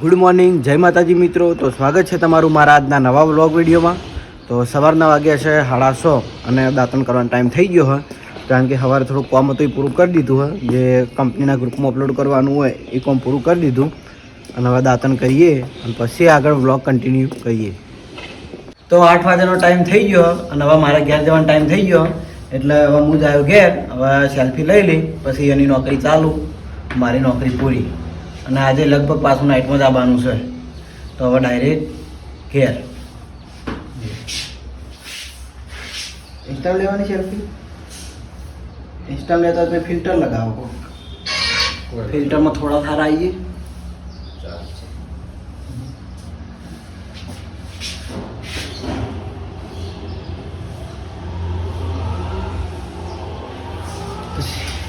Good morning જય માતાજી મિત્રો. તો સ્વાગત છે તમારું મારા આજના નવા વ્લોગ વિડીયોમાં. તો સવારના વાગ્યા છે, સાડા સો અને દાંતણ કરવાનો ટાઈમ થઈ ગયો હોય. કારણ કે સવારે થોડું કોમ હતું એ પૂરું કરી દીધું હોય. જે કંપનીના ગ્રુપમાં અપલોડ કરવાનું હોય એ કોમ પૂરું કરી દીધું. અને હવે દાંતણ કરીએ અને પછી આગળ વ્લોગ કન્ટિન્યુ કરીએ. તો આઠ વાગ્યાનો ટાઈમ થઈ ગયો અને હવે મારે ઘેર જવાનો ટાઈમ થઈ ગયો. એટલે હવે હું જ આવ્યો ઘેર. હવે સેલ્ફી લઈ લઈ, પછી એની નોકરી ચાલુ. મારી નોકરી પૂરી. અને આજે લગભગ પાછું નાઇટમાં જ આવવાનું છે. તો હવે ડાયરેક્ટ ઘેર. ઇન્સ્ટામ લેવાની સેલ્ફી ઇન્સ્ટામ લેતા તો ફિલ્ટર લગાવો ફિલ્ટરમાં થોડા સારા આવીએ.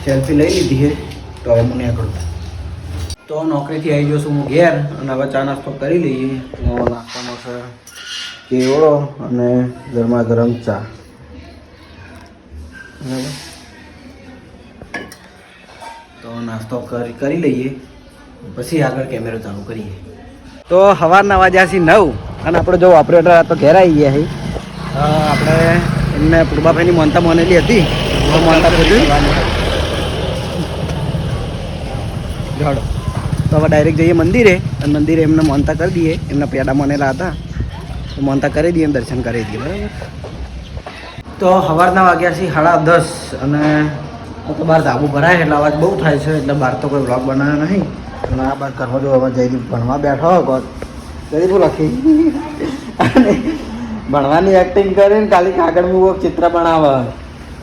સેલ્ફી લઈ લીધી છે તો હવે મને આગળ તો નોકરીથી આવી જશું હું ઘેર અને હવે ચા નાસ્તો કરી લઈએ. હું નાસ્તામાં છે કેવડો અને ગરમા ગરમ ચા. તો નાસ્તો કરી કરી લઈએ. પછી આગળ કેમેરો ચાલુ કરીએ. તો સવારના વાગ્યા છે નવ અને આપણે જો ઓપરેટર આ તો ઘેર આવી ગયા છે. આપણે એમને પૂર્વાભાઈની મોનતા મોનેલી હતી. તો મોનતા બધું જાડો. તો હવે ડાયરેક્ટ જઈએ મંદિરે અને મંદિરે એમને મોનતા કરી દઈએ. એમના પેડા મનેલા હતા. તો મોનતા કરી દઈએ દર્શન કરી દઈએ બરાબર? તો સવારના વાગ્યા છે સાડા દસ અને તો બહાર ધાબુ ભરાય એટલે અવાજ બહુ થાય છે એટલે બહાર તો કોઈ બ્લોગ બનાવ્યો નહીં. અને આ બાર કરવા જો હવે જયદીપ ભણવા બેઠો કોણ? જયદીપ લખી? અને ભણવાની એક્ટિંગ કરીને ખાલી કાગળ મૂકો ચિત્ર બનાવે.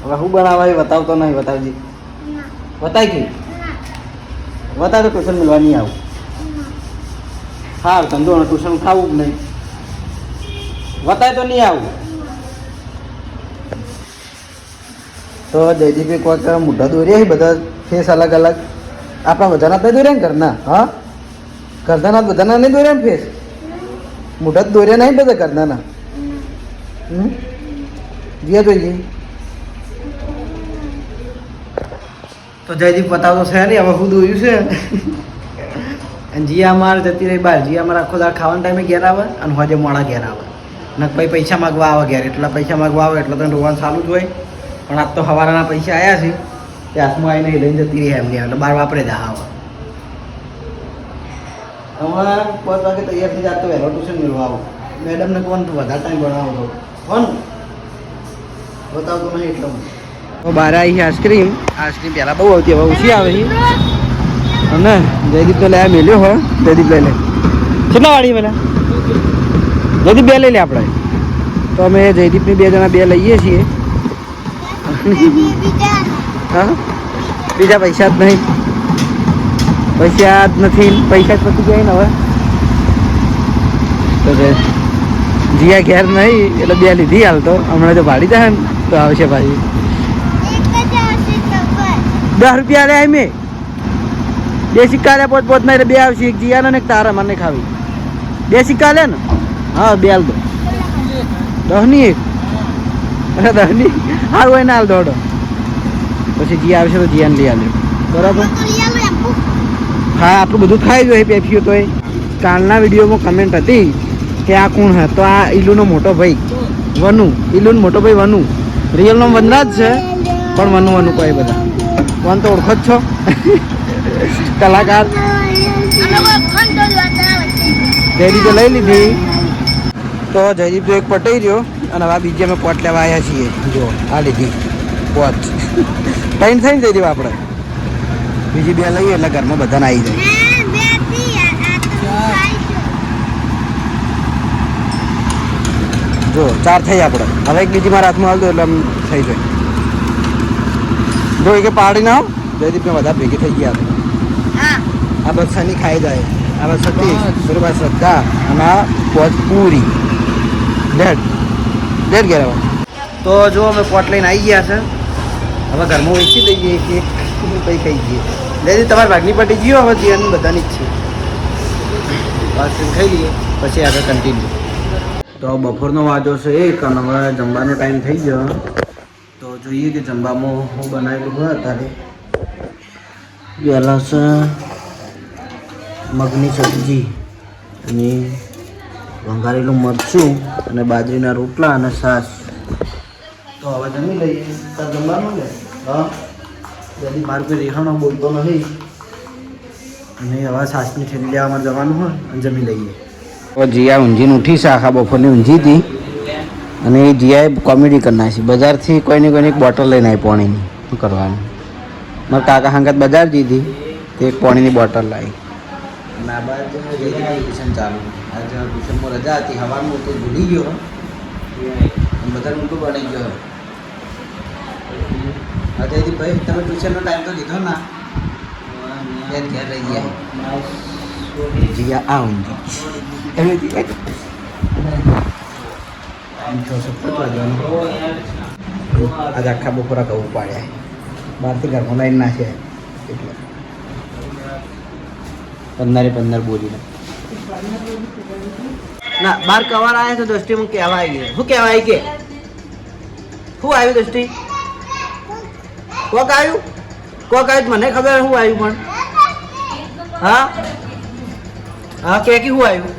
હવે શું બનાવે એ બતાવતો નહીં બતાવજી. બતાવી ગઈ તો ટ્યુશન મળવા નહીં આવું. હા ધંધો ટ્યુશન ખાવું જ નહીં. વતાય તો નહીં આવું. તો જયદીપે કોઈક મોઢા દોર્યા બધા ફેસ અલગ અલગ. આપણા બધાના તો દોર્યા ને ઘરના, હા? ઘરના બધાના નહીં દોર્યા ને ફેસ? મોઢા દોર્યા નહીં બધા ઘરનાના હમ? જીયા જોઈએ. તો જયદીપ બતાવતો છે નહીં હવે શું દોર્યું છે? અને જીયા અમારે જતી રહી બહાર. જીયા અમારે આખો દાળ ખાવાના ટાઈમે ઘેર આવે અને હોજે મોડા ઘેર આવે. ને ભાઈ પૈસા માગવા આવે ઘેર. એટલા પૈસા માગવા આવે, એટલે તો રોવાનું ચાલુ જ હોય. પણ આજ તો સવારના પૈસા આવ્યા છે. તે હાથમાં આવીને લઈને જતી રહી એમની એટલે બાર વાપરે જ આવે. હમણાં પાંચ વાગે તૈયાર થઈ જતો વહેલો ટ્યુશન મેળવા આવો. મેડમને કોણ વધારે ટાઈમ ભણાવો તો. કોણ બતાવતો નહીં એટલો બહાર આવી આઈસ્ક્રીમ. આઈસ્ક્રીમ પહેલાં બહુ આવતી, હવે ઓછી આવે છે. જયદીપ તો લેવા મેલ્યો હો જયદીપ લઈ લે. કેટલા વાળી પેલા? જયદીપ બે લઈ લે આપણે. તો અમે જયદીપની બે જણા બે લઈએ છીએ. હા? બીજા પૈસા જ નહીં. પૈસા જ નથી. પૈસા જ પતી જાય ને હવે. તો જીયા ઘેર નહીં, એટલે બે લીધી હાલ તો. હમણાં જો ભાડી જાય ને, તો આવશે ભાઈ. દસ રૂપિયા લે મેં બે સિક્કા લે પોત પોત નહીં એટલે બે આવશે, એક જીયાનો ને એક તારા, મને ખાવી. બે સિક્કા લે ને? હા, બે હાલ દો. દસની એક. અરે દસની હાલ હોય ને હાલ દોડો. પછી જીયા આવશે તો જીયાને લઈ આલે. બરાબર? હા, આપણું બધું ખાઈ જોઈએ પેફ્યું તો એ. કાલના વિડીયોમાં કમેન્ટ હતી કે આ કોણ હતો આ ઈલુનો મોટો ભાઈ, વનુ. ઈલુનો મોટો ભાઈ વનુ. રિયલ નામ વનરાજ છે, પણ વનુ વનુ કહે બધા. વન તો ઓળખો જ છો. કલાકાર. જયદીપે લઈ લીધી. તો જયદીપ તો એક પટાઈ રહ્યો અને હવે બીજી અમે પોટ લેવા આવ્યા છીએ. જો, આ લીધી પોટ. ટાઈમ થઈ ને જયદીપ આપણે? બીજી બે લઈએ એટલે ઘરમાં બધાને આવી જાય. જો, ચાર થઈ આપણે હવે એક બીજી મારા હાથમાં આવતો એટલે આમ થઈ જાય. જો કે પાડી ના જયદીપને બધા ભેગી થઈ ગયા. આ બસ શની ખાઈ જાય. આ બસ સતીશ. બરોબર શ્રદ્ધા. અને આ પોચ પૂરી. ડેડ લેટ ગયા તો જો અમે પોટ લઈને આવી ગયા છે. હવે ઘરમાં વેચી દઈએ કે કંઈ ખાઈ જઈએ જયદીપ તમારે ભાગની પટી ગયો હવે જીવન બધાની જ છે. બસ ખાઈ લઈએ. પછી આગળ કન્ટિન્યુ તો બપોરનો વાજો છે એક અને હવે જમવાનો ટાઈમ થઈ ગયો. તો જોઈએ કે જમવામાં હું બનાવેલું હોય અત્યારે. પહેલાં છે મગની સબ્જી અને વઘારેલું મરચું અને બાજરીના રોટલા અને છાશ. તો હવે જમી લઈએ. તાર જમવાનું ને? હા? જલ્દી મારું કોઈ રેહાણો બોલતો નથી. અને હવે છાશની ઠેલી લેવા જવાનું હોય અને જમી લઈએ. જીયા ઊંઝીને ઉઠી છે, આખા બપોરની ઊંઝી હતી. અને એ જીઆઈ કોમેડી કરી નાખી. બજારથી કોઈને કોઈને એક બોટલ લઈને આવી પાણીની શું કરવાનું. મારા કાકા હાંગત બજાર દીધી. તે એક પાણીની બોટલ લાવી. અને આ બાદ ટ્યુશન ચાલુ. આજે ટ્યુશનમાં રજા હતી હવાનું તો ભૂલી ગયો. બધા ઊંટું બની ગયો. અજયજી ભાઈ તમે ટ્યુશનનો ટાઈમ તો લીધો ના? યાદ ઘેર રહી ગયા. જીયા આ ઊંઘી એમ આજે આખા બપોરા કહું પાડ્યા બહારથી ઘરમાં લાઈન નાખ્યા એટલે પંદરે પંદર બોલીને ના બાર કવાર આવ્યા તો દ્રષ્ટિ હું કહેવા આવી ગયો શું કહેવાય કે શું આવ્યું દ્રષ્ટિ કોક આવ્યું કોક આવ્યું મને ખબર શું આવ્યું પણ હા હા કે શું આવ્યું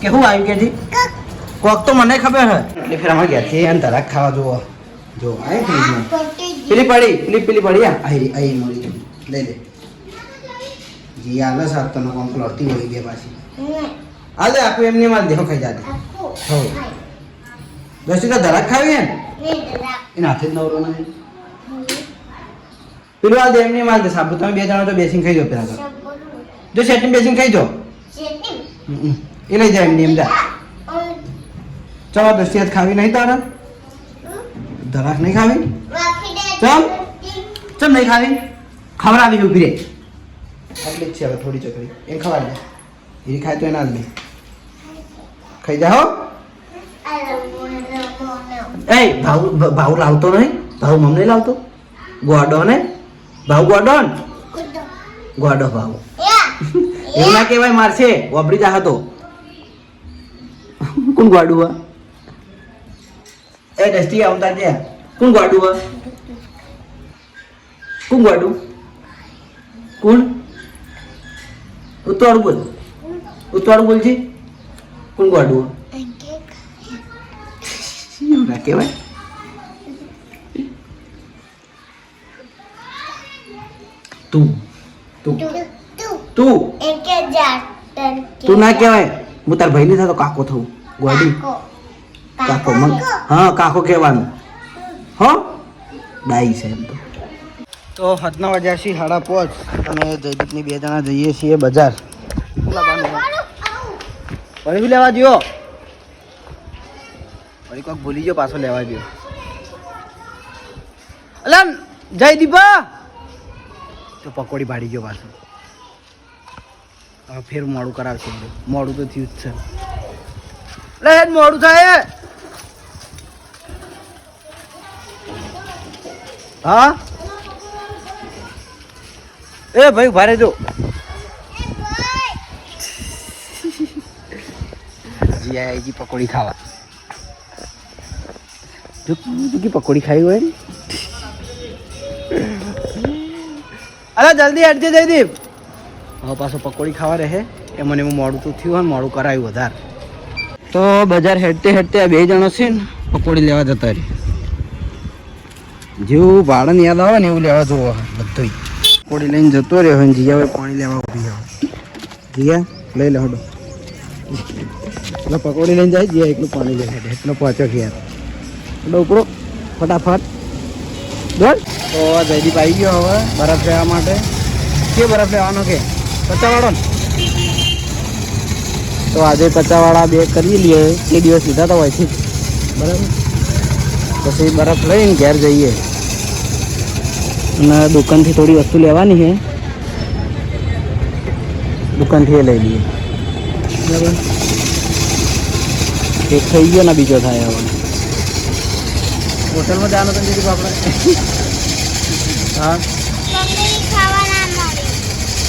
કે કે જી કોક. તો મને ખબર હે એટલે ફેર અમારે ઘેરથી એને તારા ખાવા જોવો જો આય પેલી પડી પેલી પેલી પડી આ. આઈ આઈ મળી લઈ લે જી આલે સાત તનો કોમ ફ્લોટી હોય ગયા પાછી આ લે આખું એમને માલ દેખો ખાઈ જાતે હો. દોસ્તી તો ધરાક ખાવી હે ને એના હાથે જ નવરો ને પેલું આ એમને માલ દે. સાબુ તમે બે જણા તો બેસીને ખાઈ જાઓ પેલા તો. જો સેટિંગ બેસીને ખાઈ જાઓ. સેટિંગ? હમ. એ લઈ જાય એમની અંદર. ચલો દોસ્તી આજ ખાવી નહીં તારે ધરાક નહીં ખાવી? ચમ? ચમ નહીં ખાવી? ખવડાવી ઊભી રે. આટલી જ છે હવે થોડી ચકરી એમ ખવડાવી દે. એ ખાય તો એના જ નહીં ખાઈ જાઓ હો. એ ભાવ ભાવ લાવતો નહીં. ભાવ નહીં લાવતો. ગોડો ને? ભાવ ગોડો ગોડો ભાવ. એવું ના કહેવાય મારશે. વાપરી જા હતો કોણ ગાડું આ? એ દસ્તી આવતા છે કોણ ગાડું આ? કોણ ગોડું? કોણ? ઉતવાળું બોલ. ઉતવાળું બોલ છે કોણ ગોડું આ? એવું ના કહેવાય. તું. તું. તું. તું. ના કહેવાય. હું તાર ભાઈ નહીં થતો કાકો થવું. ગોડી. કાકો. હા કાકો કહેવાનું. હો? ડાઈ છે એમ તો. તો હતના વાગ્યા છીએ સાડા પાંચ. અને જયદીપની બે જણા જઈએ છીએ બજાર. ફરી લેવા દો ફરી કોઈક ભૂલી ગયો પાછો લેવા દો અલા જયદીપા! તો પકોડી ભાડી ગયો પાછો. હવે ફેર મોડું કરાવશે. મોડું તો થયું જ છે. લે, હેડ મોડું થાય હા? એ ભાઈ ભારે જો જી પકોડી ખાવા. જો, તું પકોડી ખાઈ હોય અરે જલ્દી હેડજે, જયદીપ. હવે પાછો પકોડી ખાવા રહે. એ મને મોડું તો થયું હોય મોડું કરાયું વધારે. તો બજાર હેડતે હેડતે આ બે જણો છે ને પકોડી લેવા જતા રહે. જેવું ભાડન યાદ આવે ને એવું લેવા જોવો બધું પકોડી લઈને જતો રહ્યો અને જીયા ભાઈ પાણી લેવા ઊભી આવે જીયા, લઈ લે હડો. એટલે પકોડી લઈને જાય, જીયા એકલું પાણી લે. હેડે એટલો પહોંચો ગયા હડો ઉપડો ફટાફટ. બોલ તો જયદીપ આવી ગયો હવે, બરફ લેવા માટે. કે બરફ લેવાનો કે? પચાવાળો ને. તો આજે પચાવાળા બે કરી લઈએ તે દિવસ લીધા તો હોય છે. બરાબર? પછી બરફ લઈને ઘેર જઈએ. અને દુકાનથી થોડી વસ્તુ લેવાની છે. દુકાનથી એ લઈ લઈએ. બરાબર? એક થઈ ગયો ને બીજો થાય હવે. હોટલમાં જવાનું તો દીધું આપણે. હા?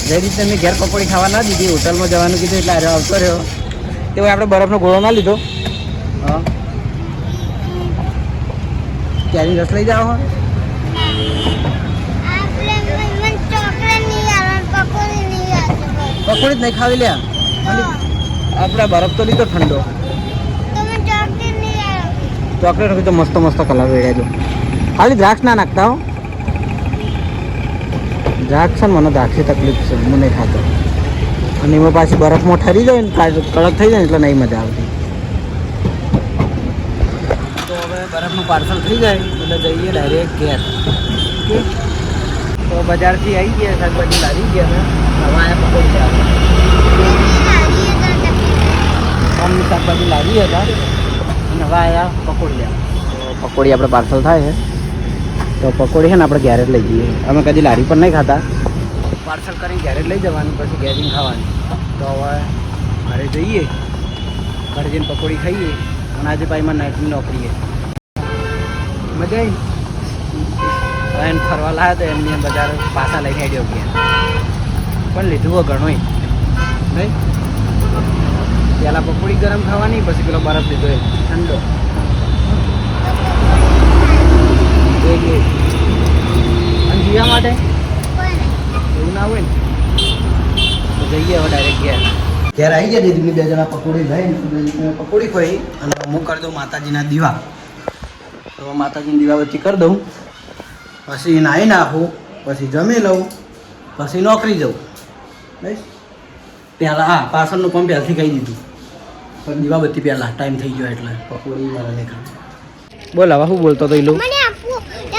જે રીતે મેં ઘેર પકોડી ખાવા ના દીધી. હોટલમાં જવાનું કીધું એટલે આવતો રહ્યો. તે આપણે બરફનો ગોળો ના લીધો. હા. ક્યાંની રસ લઈ જાઓ? હા પકોડી જ નહીં ખાવી લ્યા આપણે બરફ તો લીધો ઠંડો. ચોકલેટ નહીં આવ્યો ચોકલેટ હોય તો મસ્ત મસ્ત કલર વેડ્યા જો ખાલી દ્રાક્ષ ના નાખતા હો. દ્રાક્ષ છે ને મને દ્રાક્ષી તકલીફ છે હું નહીં ખાતો. અને એમાં પાછી બરફમાં ઠરી જાય ને કડક થઈ જાય એટલે નહીં મજા આવતી. તો હવે બરફનું પાર્સલ થઈ જાય, એટલે જઈએ ડાયરેક્ટ ઘેર. તો બજારથી આવી ગયા, શાકભાજી લાવી ગયા હવે અહીંયા પકોડી લેવા. આમની શાકભાજી લાવી હતા, અને હવે આયા પકોડી તો પકોડી આપણે પાર્સલ થાય છે. તો પકોડી છે ને આપણે ઘેર જ લઈ જઈએ. અમે કદી લારી પણ નહીં ખાતા. પાર્સલ કરીને ઘેર લઈ જવાનું, પછી ઘેર ખાવાનું. તો હવે ઘરે જઈએ, ઘરે જઈને પકોડી ખાઈએ, અને આજે ભાઈ મારે નાઇટની નોકરીએ મજા આવી? એને ફરવા લાવ્યા તો એમની એમ બજાર પાછા લઈને હેડ્યો ગયા પણ લીધું હોય ઘણું નહીં પહેલાં પકોડી ગરમ ખાવાની, પછી પેલો બરફ લીધો એ. ઠંડો. જીવા માટે? ના હોય ને તો જઈએ હવે ડાયરેક્ટ ઘેર. ઘેર આવી ગયા દીદી બે જણા પકોડી લઈને પકોડી ખોઈ અને હું કરી દઉં માતાજીના દીવા. તો માતાજીની દીવા વચ્ચે કરી દઉં. પછી નાહી નાખું પછી જમી લઉં પછી નોકરી જઉં. બસ. પહેલાં હા પાછળનું પંપ પહેલાંથી કહી દીધું. પણ દીવાબત્તી પહેલાં ટાઈમ થઈ ગયો એટલે પકોડી મારા લેખા. બોલ હું શું બોલતો તો એ મને આપો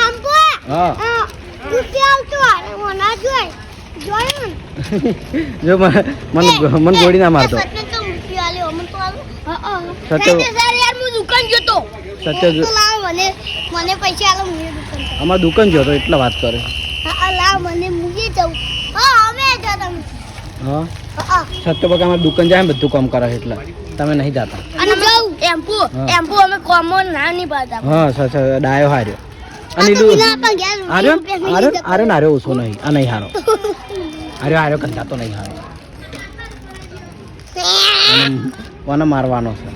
આપો હા આ રૂપિયા આવતો અને મને જોઈ જોયું જો મને મને ગોળી ના મારતો. સત્ય તો રૂપિયા આલ્યો અમને તો આલો હા હા. સત્ય- સત્ય સર યાર હું દુકાન ગયો સત્ય જો- તો લાવ મને મને પૈસા આલો દુકાન જાઉં. અમાર દુકાન જો તો એટલા વાત કરે. હા હા લાવ મને મૂકી જાઉં. હા અમે હા? હા હા. સત્ય બકા અમારે દુકાન જાય ને બધું કામ કરે એટલે. તમે નહીં જાતા. અને જાઉં એમ્પુ એમ્પુ અમે કોમન ના નહીં પાતા હા સચ ડાયો હાર્યો. આ અને તો ઈલું વિના પણ ગયા આર્યો? આર્યો? આર્યો ને આર્યો ઓછો નહીં. આ નહીં હારો. આર્યો આર્યો કંટાતો નહીં હારો. કોને મારવાનો છે.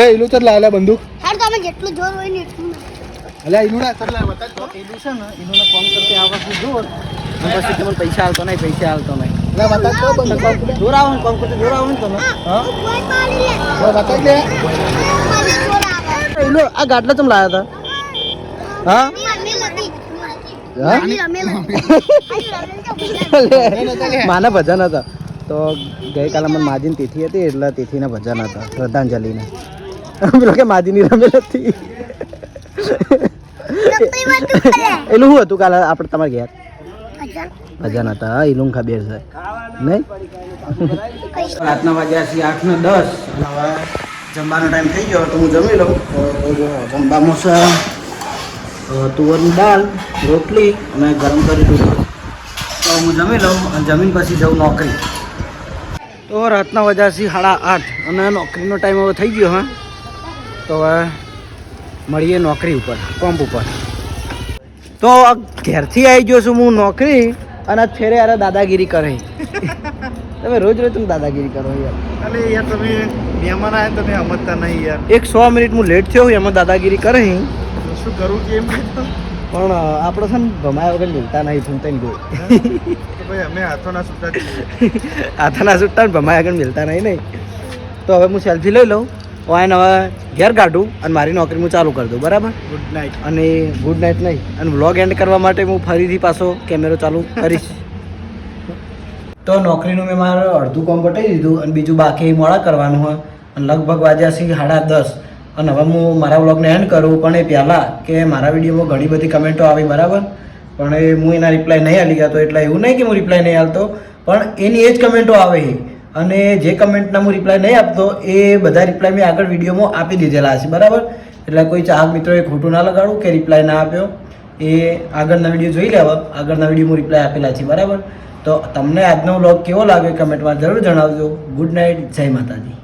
એ ઇલુ ચર લાયેલા બંદૂક. હાર તમે જેટલું જોર હોય ને એટલું અલ્યા ઇલુ ના. ચર લાય બતા પેલું છે ને એનું ફોન કરતે આ વસ્તુ જોર. અને પછી તમને પૈસા આવતો નહીં પૈસા આવતો નહીં. અલ્યા બતા તો. બંદૂક જોર આવો ને કોમ કરતે જોર આવો ને તમે. હા બતા લે. લે આ ગાટલા તમે લાયા હતા હા માના ભજન હતા તો ગઈકાલે મને માજીની તિથિ હતી એટલે તિથિના ભજન હતા શ્રદ્ધાંજલિને પેલો કે માજીની રમેલ હતી એલું શું હતું કાલે આપણે તમારે ઘેર ભજન હતા હા એલું ખબર છે નહીં રાતના વાગ્યા છે આઠ ને દસ જમવાનો ટાઈમ થઈ ગયો, તો હું જમી લઉં. જમવામાં તુવરની દાળ, રોટલી અને ગરમ કરી દૂધ. તો હું જમી લઉં અને જમીન પછી જઉં નોકરી. તો રાતના છે સાડા આઠ અને નોકરીનો ટાઈમ હવે થઈ ગયો, હા. તો હવે મળીએ નોકરી ઉપર પંપ ઉપર. તો ઘેરથી આવી ગયો છું હું નોકરી અને ફેરે યાર દાદાગીરી કરે. તમે રોજ રોજ તમે દાદાગીરી કરો યાર. અરે યાર તમે મહેમાન આયા તો તમે સમજતા નહીં યાર. એક સો મિનિટ હું લેટ થયો એમાં દાદાગીરી કરે શું કરું કે એમ પણ આપણે છે ને ભમાયા વગર મિલતા નહીં ફૂમતા ને ગોળ ભાઈ અમે હાથોના છૂટા હાથોના સુટ્ટા ને ભમાયા વગર મિલતા નહીં નહીં. તો હવે હું સેલ્ફી લઈ લઉં વાયન હવે ઘેર કાઢું અને મારી નોકરી હું ચાલુ કરી દઉં બરાબર? ગુડ નાઇટ અને ગુડ નાઇટ નહીં. અને વ્લોગ એન્ડ કરવા માટે હું ફરીથી પાછો કેમેરો ચાલુ કરીશ. તો નોકરીનું મેં મારું અડધું કામ પટાવી દીધું અને બીજું બાકી મોડા કરવાનું હોય. અને લગભગ વાજ્યા છે સાડા દસ. અને હવે હું મારા વ્લોગને એન્ડ કરું, પણ એ પહેલાં કે મારા વિડીયોમાં ઘણી બધી કમેન્ટો આવી, બરાબર? પણ એ હું એના રિપ્લાય નહીં આલી ગયો એટલે એવું નહીં કે હું રિપ્લાય નહીં આપતો, પણ એની એ જ કમેન્ટો આવે અને જે કમેન્ટના હું રિપ્લાય નહીં આપતો, એ બધા રિપ્લાય મેં આગળ વિડીયોમાં આપી દીધેલા છે, બરાબર? એટલે કોઈ ચાહક મિત્રોએ ખોટું ના લગાડું કે રિપ્લાય ના આપ્યો, એ આગળના વીડિયો જોઈ લેવા. આગળના વીડિયો હું રિપ્લાય આપેલા છે, બરાબર? તો તમને આજનો વ્લોગ કેવો લાગ્યો કમેન્ટમાં જરૂર જણાવજો. ગુડ નાઇટ જય માતાજી.